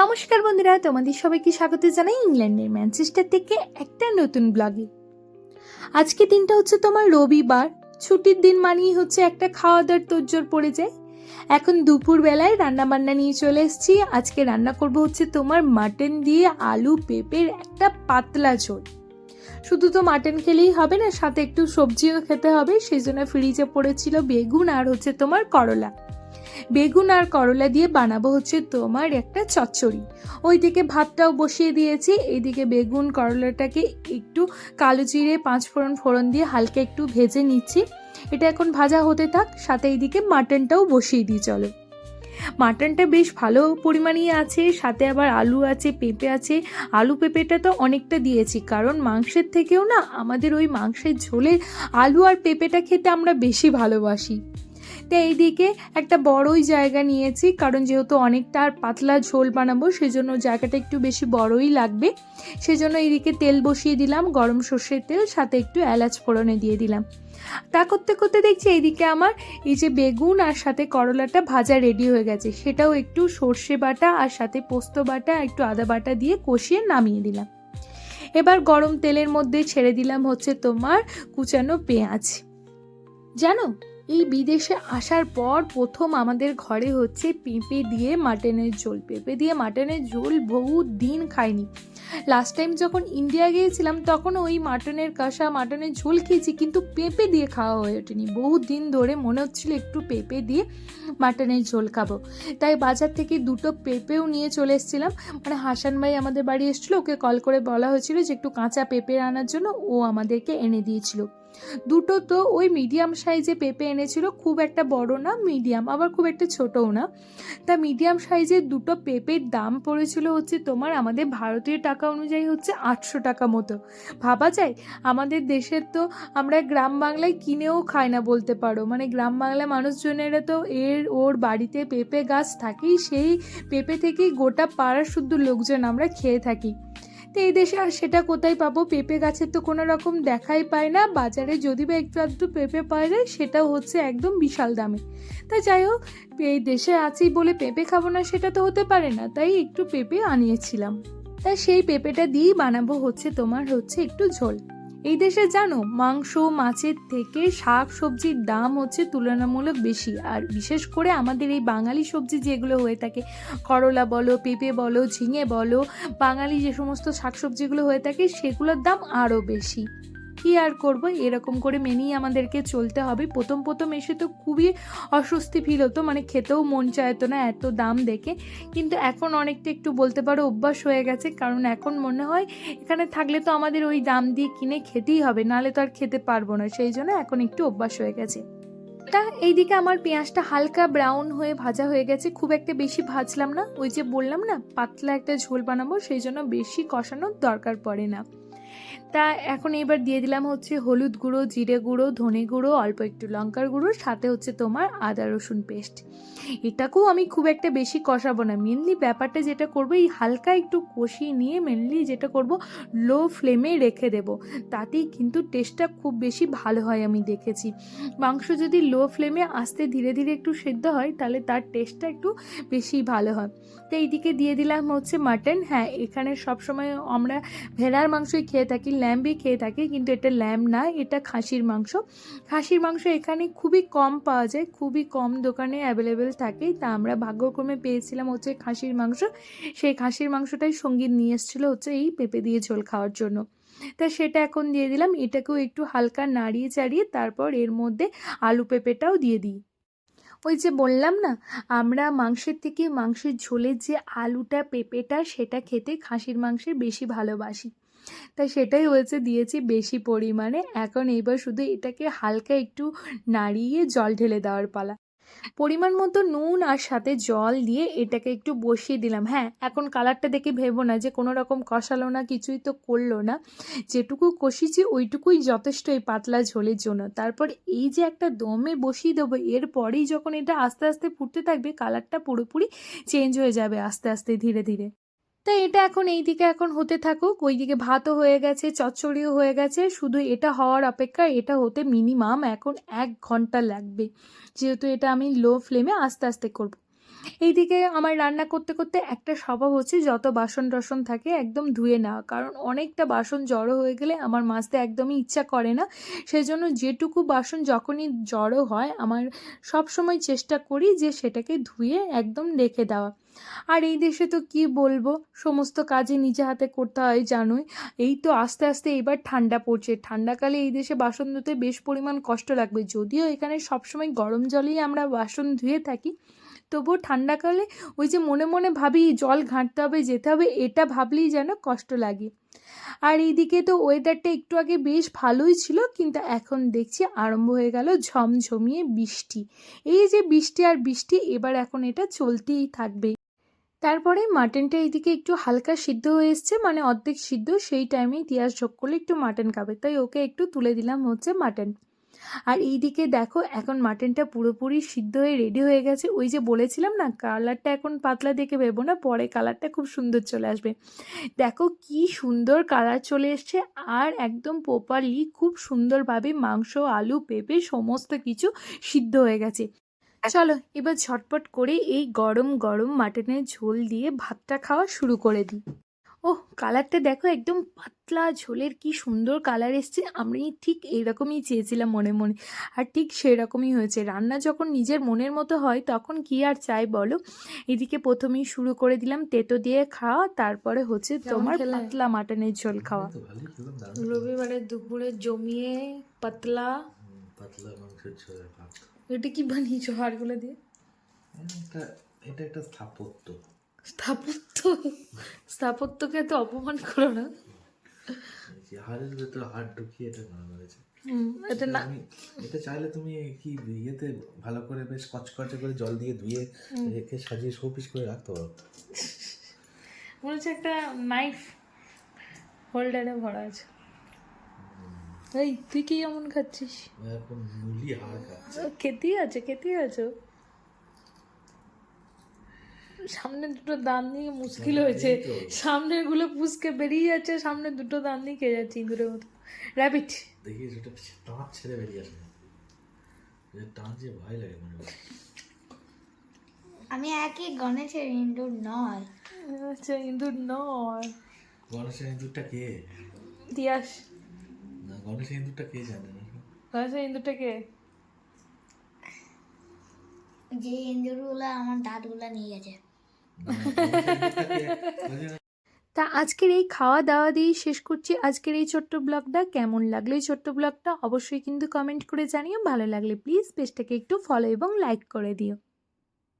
নমস্কার বন্ধুরা, তোমাদের সবাইকে স্বাগত জানাই ইংল্যান্ডের ম্যানচেস্টার থেকে একটা নতুন ব্লগে। আজকে দিনটা হচ্ছে তোমার রবিবার, ছুটির দিন মানেই হচ্ছে একটা খাওয়া দাওয়ার তোজ্জোর পড়ে যায়। এখন দুপুর বেলায় রান্না বান্না নিয়ে চলে এসেছি। আজকে রান্না করব হচ্ছে তোমার মাটন দিয়ে আলু পেঁপের একটা পাতলা ঝোল। শুধু তো মাটন খেলেই হবে না, সাথে একটু সবজিও খেতে হবে, সেই জন্য ফ্রিজে পড়েছিল বেগুন আর হচ্ছে তোমার করলা। বেগুন আর করলা দিয়ে বানাবো হচ্ছে তোমার একটা চচ্চড়ি। ওইদিকে ভাতটাও বসিয়ে দিয়েছি, এইদিকে বেগুন, করলাটাকে একটু কালো জিরে, পাঁচ ফোড়ন ফোড়ন দিয়ে হালকা একটু ভেজে নিচ্ছি। এটা এখন ভাজা হতে থাক, সাথে এইদিকে মাটনটাও বসিয়ে দিই, চলো। মাটনটা বেশ ভালো পরিমাণেই আছে, সাথে আবার আলু আছে, পেঁপে আছে। আলু পেঁপেটা তো অনেকটা দিয়েছি, কারণ মাংসের থেকেও না আমাদের ওই মাংসের ঝোলে আলু আর পেঁপেটা খেতে আমরা বেশি ভালোবাসি। তো এইদিকে একটা বড়ই জায়গা নিয়েছি, কারণ যেহেতু অনেকটা আর পাতলা ঝোল বানাবো, সেজন্য জায়গাটা একটু বেশি বড়ই লাগবে। সেজন্য এইদিকে তেল বসিয়ে দিলাম, গরম সর্ষের তেল, সাথে একটু এলাচ ফোড়নে দিয়ে দিলাম। তা করতে করতে দেখছি এইদিকে আমার এই যে বেগুন আর সাথে করলাটা ভাজা রেডি হয়ে গেছে। সেটাও একটু সর্ষে বাটা আর সাথে পোস্ত বাটা, একটু আদা বাটা দিয়ে কষিয়ে নামিয়ে দিলাম। এবার গরম তেলের মধ্যে ছেড়ে দিলাম হচ্ছে তোমার কুচানো পেঁয়াজ। জানো এই বিদেশে আসার পর প্রথম আমাদের ঘরে হচ্ছে পেঁপে দিয়ে মাটনের ঝোল। পেঁপে দিয়ে মাটনের ঝোল বহু দিন খাইনি। লাস্ট টাইম যখন ইন্ডিয়া গিয়েছিলাম, তখন ওই মাটনের কষা, মাটনের ঝোল খেয়েছি, কিন্তু পেঁপে দিয়ে খাওয়া হয়ে ওঠেনি। বহু দিন ধরে মনে হচ্ছিল একটু পেঁপে দিয়ে মাটনের ঝোল খাব। তাই বাজার থেকে দুটো পেঁপেও নিয়ে চলে এসেছিলাম। মানে হাসান ভাই আমাদের বাড়ি এসেছিল, ওকে কল করে বলা হয়েছিল যে একটু কাঁচা পেঁপে আনার জন্য ও আমাদেরকে এনে দিয়েছিল। দুটো তো ওই মিডিয়াম সাইজে পেঁপে এনেছিল, খুব একটা বড় না মিডিয়াম আবার খুব একটা ছোটও না। তা মিডিয়াম সাইজের দুটো পেঁপের দাম পড়েছিল হচ্ছে তোমার, আমাদের ভারতীয় টাকা অনুযায়ী হচ্ছে আটশো টাকা মতো। ভাবা যায়? আমাদের দেশের তো আমরা গ্রাম বাংলায় কিনেও খাই না বলতে পারো। মানে গ্রাম বাংলার মানুষজনেরা তো এর ওর বাড়িতে পেঁপে গাছ থাকেই, সেই পেঁপে থেকেই গোটা পাড়ার শুদ্ধ লোকজন আমরা খেয়ে থাকি। তো এই দেশে আর সেটা কোথায় পাবো? পেঁপে গাছের তো কোনো রকম দেখাই পায় না। বাজারে যদি বা একটু আধটু পেঁপে পাওয়া যায়, সেটাও হচ্ছে একদম বিশাল দামে। তা যাই হোক, এই দেশে আছি বলে পেঁপে খাব না, সেটা তো হতে পারে না। তাই একটু পেঁপে আনিয়েছিলাম। তা সেই পেঁপেটা দিয়েই বানাবো হচ্ছে তোমার হচ্ছে একটু ঝোল। এই দেশে জানো, মাংস, মাছের থেকে শাক সবজির দাম হচ্ছে তুলনামূলক বেশি। আর বিশেষ করে আমাদের এই বাঙালি সবজি যেগুলো হয়ে থাকে, করলা বলো, পেঁপে বলো, ঝিঙে বলো, বাঙালি যে সমস্ত শাকসবজিগুলো হয়ে থাকে, সেগুলোর দাম আরও বেশি। কি আর করব? এরকম করে মেনেই আমাদেরকে চলতে হবে। প্রথম প্রথম এসে তো খুবই অস্বস্তি ফিল হতো মানে খেতেও মন চাইতো না এত দাম দেখে। কিন্তু এখন অনেকটা একটু বলতে পারো অভ্যাস হয়ে গেছে, কারণ এখন মনে হয় এখানে থাকলে তো আমাদের ওই দাম দিয়ে কিনে খেতেই হবে, নাহলে তো আর খেতে পারব না। সেই জন্য এখন একটু অভ্যাস হয়ে গেছে। তা এইদিকে আমার পেঁয়াজটা হালকা ব্রাউন হয়ে ভাজা হয়ে গেছে, খুব একটা বেশি ভাজলাম না। ওই যে বললাম না, পাতলা একটা ঝোল বানাবো, সেই জন্য বেশি কষানোর দরকার পড়ে না। তা এখন এবার দিয়ে দিলাম হচ্ছে হলুদ গুঁড়ো, জিরে গুঁড়ো, ধনে গুঁড়ো, অল্প একটু লঙ্কার গুঁড়ো, সাথে হচ্ছে তোমার আদা রসুন পেস্ট। এটাকেও আমি খুব একটা বেশি কষাবো না। মেনলি ব্যাপারটা যেটা করব, এই হালকা একটু কষিয়ে নিয়ে মেনলি যেটা করব লো ফ্লেমে রেখে দেব। তাতেই কিন্তু টেস্টটা খুব বেশি ভালো হয় আমি দেখেছি। মাংস যদি লো ফ্লেমে আস্তে ধীরে ধীরে একটু সেদ্ধ হয়, তাহলে তার টেস্টটা একটু বেশি ভালো হয়। তো এইদিকে দিয়ে দিলাম হচ্ছে মাটন হ্যাঁ এখানে সবসময় আমরা ভেড়ার মাংসই খেয়ে থাকি ল্যাম্বই খেয়ে থাকি, কিন্তু এটা ল্যাম্ব না, এটা খাসির মাংস। খাসির মাংস এখানে খুবই কম পাওয়া যায়, খুবই কম দোকানে অ্যাভেলেবেল থাকে তা আমরা ভাগ্যক্রমে পেয়েছিলাম হচ্ছে খাসির মাংস। সেই খাসির মাংসটাই সংগীত নিয়ে এসেছিল হচ্ছে এই পেঁপে দিয়ে ঝোল খাওয়ার জন্য। তা সেটা এখন দিয়ে দিলাম, এটাকেও একটু হালকা নাড়িয়ে চাড়িয়ে তারপর এর মধ্যে আলু পেঁপেটাও দিয়ে দিই। ওই যে বললাম না, আমরা মাংসের থেকে মাংসের ঝোলের যে আলুটা, পেঁপেটা, সেটা খেতে খাসির মাংসের বেশি ভালোবাসি। তাই সেটাই হয়েছে দিয়েছি বেশি পরিমাণে। এখন এইবার শুধু এটাকে হালকা একটু নাড়িয়ে জল ঢেলে দেওয়ার পালা। পরিমাণ মতো নুন আর সাথে জল দিয়ে এটাকে একটু বসিয়ে দিলাম। হ্যাঁ এখন কালারটা দেখে ভেবো না যে কোনো রকম কষালো না, কিছুই তো করল না। যেটুকু কষিয়েছি ওইটুকুই যথেষ্ট এই পাতলা ঝোলের জন্য। তারপর এই যে একটা দমে বসিয়ে দেবো, এরপরেই যখন এটা আস্তে আস্তে ফুটতে থাকবে, কালারটা পুরোপুরি চেঞ্জ হয়ে যাবে আস্তে আস্তে ধীরে ধীরে। তা এটা এখন এই দিকে এখন হতে থাকুক। ওইদিকে ভাতও হয়ে গেছে, চচ্চড়িও হয়ে গেছে। শুধু এটা হওয়ার অপেক্ষা, এটা হতে মিনিমাম এখন এক ঘণ্টা লাগবে। যেহেতু এটা আমি লো ফ্লেমে আস্তে আস্তে করব। এইদিকে আমার রান্না করতে করতে একটা স্বভাব হচ্ছে যত বাসন টাসন থাকে একদম ধুয়ে নেওয়া। কারণ অনেকটা বাসন জড়ো হয়ে গেলে আমার মাজতে একদমই ইচ্ছা করে না। সেই জন্য যেটুকু বাসন যখনই জড়ো হয়, আমার সব সময় চেষ্টা করি যে সেটাকে ধুয়ে একদম রেখে দেওয়া। আর এই দেশে তো কি বলব? সমস্ত কাজে নিজে হাতে করতে হয়, জানোই। এই তো আস্তে আস্তে এবার ঠান্ডা পড়ছে। ঠান্ডাকালে এই দেশে বাসন ধুতে বেশ পরিমাণ কষ্ট লাগবে। যদিও এখানে সবসময় গরম জলেই আমরা বাসন ধুয়ে থাকি তবুও ঠান্ডাকালে ওই যে মনে মনে ভাবি, জল ঘাঁটতে হবে, যেতে হবে, এটা ভাবলেই যেন কষ্ট লাগে। আর এইদিকে তো ওয়েদারটা একটু আগে বেশ ভালোই ছিল, কিন্তু এখন দেখছি আরম্ভ হয়ে গেল ঝমঝমিয়ে বৃষ্টি। এই যে বৃষ্টি আর বৃষ্টি, এবার এখন এটা চলতেই থাকবে। তারপরে মাটনটা এইদিকে একটু হালকা সিদ্ধ হয়ে এসছে মানে অর্ধেক সিদ্ধ, সেই টাইমেই তিয়াস ঝোঁক করলে একটু মাটন খাবে। তাই ওকে একটু তুলে দিলাম হচ্ছে মাটন। আর এইদিকে দেখো, এখন মাটনটা পুরোপুরি সিদ্ধ হয়ে রেডি হয়ে গেছে। ওই যে বলেছিলাম না কালারটা এখন পাতলা দেখে ভেবো না, পরে কালারটা খুব সুন্দর চলে আসবে। দেখো কি সুন্দর কালার চলে এসছে, আর একদম প্রপারলি খুব সুন্দরভাবে মাংস, আলু, পেঁপে সমস্ত কিছু সিদ্ধ হয়ে গেছে। চলো, এবার ঝটপট করে এই গরম গরম মাটনের ঝোল দিয়ে ভাতটা খাওয়া শুরু করে দিই। ওহ কালারটা দেখো একদম পাতলা ঝোলের কি সুন্দর কালার এসছে। আমি ঠিক এইরকমই চেয়েছিলাম মনে মনে। আর ঠিক সেরকমই হয়েছে। রান্না যখন নিজের মনের মতো হয় তখন কি আর চাই বলো? এদিকে প্রথমেই শুরু করে দিলাম তেতো দিয়ে খাওয়া তারপরে হচ্ছে তোমার পাতলা মাটনের ঝোল খাওয়া। রবিবারে দুপুরে জমিয়ে পাতলা। পাতলা মাংসের ঝোলের এটা কি বানিয়েছো হাড়গুলো দিয়ে? এটা এটা একটা স্থাপত্য। স্থাপত্য স্থাপত্যকে তো অপমান করো না। হাড়ের ভেতরে হাড় ঢুকিয়ে এটা বানানো হয়েছে। এটা না এটা চাইলে তুমি কি ইয়েতে ভালো করে বেশ কচকচে করে জল দিয়ে ধুয়ে রেখে সাজিয়ে শোপিস করে রাখতে পারো। মনে হচ্ছে একটা নাইফ হোল্ডারে ভরা আছে। এই তুই কি এমন খাচ্ছিস? এখন মুলি হাড় খাচ্ছে। খেতেই আছে খেতেই আছে সামনে দুটো দাঁত নিয়ে মুশকিল হয়েছে। এই তো। সামনেরগুলো পুষকে বেরিয়ে যাচ্ছে সামনে দুটো দাঁত নিয়ে খেয়ে যাচ্ছে ইঁদুরের মতো। র্যাবিট দেখি ওটা দাঁত ছেড়ে বেরিয়ে আসে। যে ভয় লাগে মনে আমি একই গণেশের ইন্দুর নয়। আচ্ছা ইঁদুর নয়। গণেশের ইঁদুরটা কে? দিয়াস না গণেশের ইঁদুরটা কে জানে? না আচ্ছা ইঁদুরটাকে যে ইন্দুরগুলো আমার দাঁতগুলো নিয়ে গেছে। তা আজকের এই খাওয়া দাওয়া দিয়েই শেষ করছি। আজকের এই ছোট্ট ব্লগটা কেমন লাগল? এই ছোট্ট ব্লগটা অবশ্যই কিন্তু কমেন্ট করে জানিও। ভালো লাগলে প্লিজ পেজটাকে একটু ফলো এবং লাইক করে দিও।